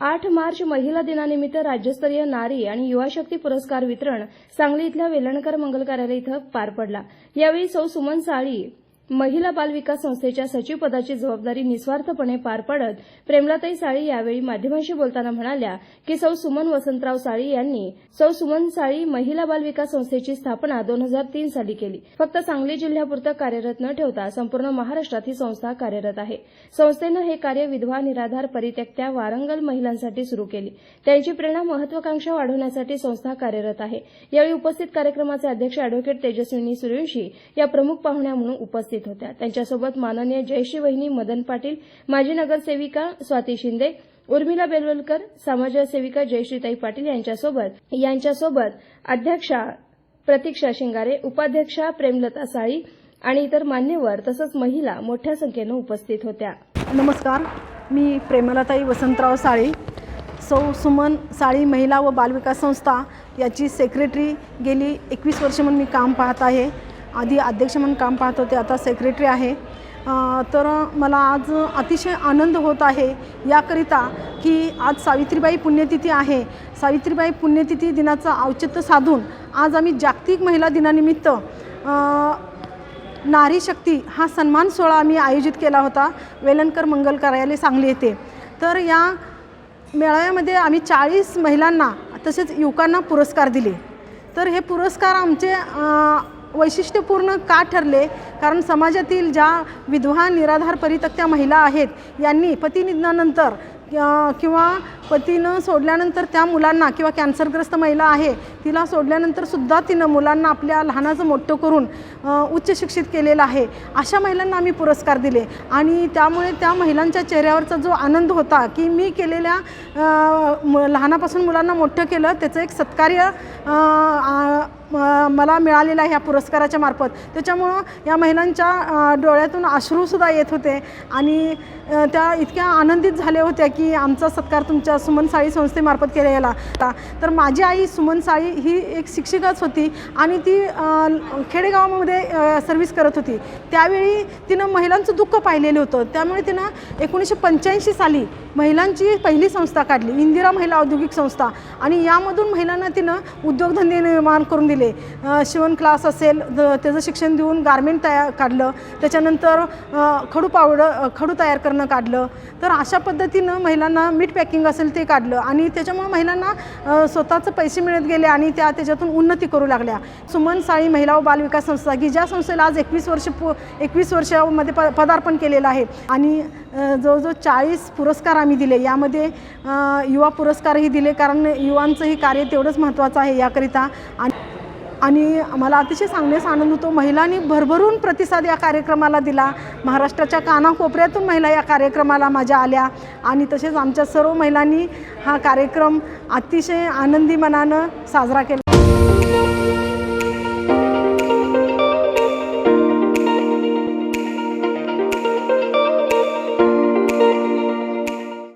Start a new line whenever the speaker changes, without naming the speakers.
आठ मार्च महिला दिनानिमित्त राज्यस्तरीय नारी आणि युवा शक्ती पुरस्कार वितरण सांगली इथल्या वेलणकर मंगल कार्यालय इथं पार पडला. यावेळी सौ सुमन साळी महिला बाल विकास संस्थेच्या सचिव पदाची जबाबदारी निस्वार्थपणे पार पाडत प्रेमलाताई साळी यावेळी माध्यमांशी बोलताना म्हणाल्या की सौ सुमन वसंतराव साळी यांनी सौ सुमन साळी महिला बाल विकास संस्थेची स्थापना दोन हजार तीन साली केली. फक्त सांगली जिल्ह्यापुरतं कार्यरत न ठेवता संपूर्ण महाराष्ट्रात ही संस्था कार्यरत आहे. संस्थेनं हे कार्य विधवा निराधार परित्यक्त्या वारंगल महिलांसाठी सुरू केली. त्यांची प्रेरणा महत्वाकांक्षा वाढवण्यासाठी संस्था कार्यरत आहे. यावेळी उपस्थित कार्यक्रमाचे अध्यक्ष अॅडव्होकेट तेजस्विनी सूर्यवंशी या प्रमुख पाहुण्या म्हणून उपस्थित होत्या. त्यांच्यासोबत माननीय जयश्री वहिनी मदन पाटील माजी नगरसेविका स्वाती शिंदे उर्मिला बेलवलकर समाजसेविका जयश्रीताई पाटील यांच्यासोबत यांच्यासोबत अध्यक्षा प्रतीक्षा शिंगारे उपाध्यक्षा प्रेमलता साळी आणि इतर मान्यवर तसंच महिला मोठ्या संख्येनं उपस्थित होत्या.
नमस्कार. मी प्रेमलताई वसंतराव साळी. सौ सुमन साळी महिला व बालविकास संस्था याची सेक्रेटरी गेली एकवीस वर्ष म्हणून मी काम पाहत आहे. आधी अध्यक्ष म्हणून काम पाहत होते आता सेक्रेटरी आहे. तर मला आज अतिशय आनंद होत आहे याकरिता की आज सावित्रीबाई पुण्यतिथी आहे. सावित्रीबाई पुण्यतिथी दिनाचं औचित्य साधून आज आम्ही जागतिक महिला दिनानिमित्त नारी शक्ती हा सन्मान सोहळा आम्ही आयोजित केला होता वेलणकर मंगल कार्यालय सांगली येथे. तर या मेळाव्यामध्ये आम्ही चाळीस महिलांना तसेच युवकांना पुरस्कार दिले. तर हे पुरस्कार आमचे वैशिष्ट्यपूर्ण का ठरले? कारण समाजातील ज्या विधवा निराधार परितक्त्या महिला आहेत यांनी पतिनिधनानंतर किंवा पतीनं सोडल्यानंतर त्या मुलांना किंवा कॅन्सरग्रस्त महिला आहे तिला सोडल्यानंतर सुद्धा तिनं मुलांना आपल्या लहानाचं मोठं करून उच्च शिक्षित केलेलं आहे. अशा महिलांना आम्ही पुरस्कार दिले. आणि त्यामुळे त्या महिलांच्या चेहऱ्यावरचा जो आनंद होता की मी केलेल्या लहानापासून मुलांना मोठं केलं त्याचं एक सत्कार्य मला मिळालेला आहे ह्या पुरस्काराच्या मार्फत. त्याच्यामुळं या महिलांच्या डोळ्यातून अश्रूसुद्धा येत होते. आणि त्या इतक्या आनंदित झाल्या होत्या की आमचा सत्कार तुमच्या सुमन साळी संस्थेमार्फत केला गेला होता. तर माझी आई सुमन साळी ही एक शिक्षिकाच होती आणि ती खेडेगावामध्ये सर्व्हिस करत होती. त्यावेळी तिनं महिलांचं दुःख पाहिलेलं होतं. त्यामुळे तिनं एकोणीसशे पंच्याऐंशी साली महिलांची पहिली संस्था काढली इंदिरा महिला औद्योगिक संस्था. आणि यामधून महिलांना तिनं उद्योगधंदे निर्माण करून दिले. शिवण क्लास असेल त्याचं शिक्षण देऊन गारमेंट तयार काढलं. त्याच्यानंतर खडू पावडर खडू तयार करणं काढलं. तर अशा पद्धतीनं महिलांना मीठ पॅकिंग असेल ते काढलं. आणि त्याच्यामुळे महिलांना स्वतःचं पैसे मिळत गेले आणि त्या त्याच्यातून उन्नती करू लागल्या. सुमन साळी महिला व बालविकास संस्था की ज्या संस्थेला आज एकवीस वर्ष पु एकवीस वर्षामध्ये प पदार्पण केलेलं आहे. आणि जवळजवळ चाळीस पुरस्कार आम्ही दिले. यामध्ये युवा पुरस्कारही दिले. कारण युवांचंही कार्य तेवढंच महत्त्वाचं आहे याकरिता. आणि आणि मला अतिशय सांगण्यास आनंद होतो. महिलांनी भरभरून प्रतिसाद या कार्यक्रमाला दिला. महाराष्ट्राच्या कानाकोपऱ्यातून महिला या कार्यक्रमाला माझ्या आल्या आणि तसेच आमच्या सर्व महिलांनी हा कार्यक्रम अतिशय आनंदी मनानं साजरा केला.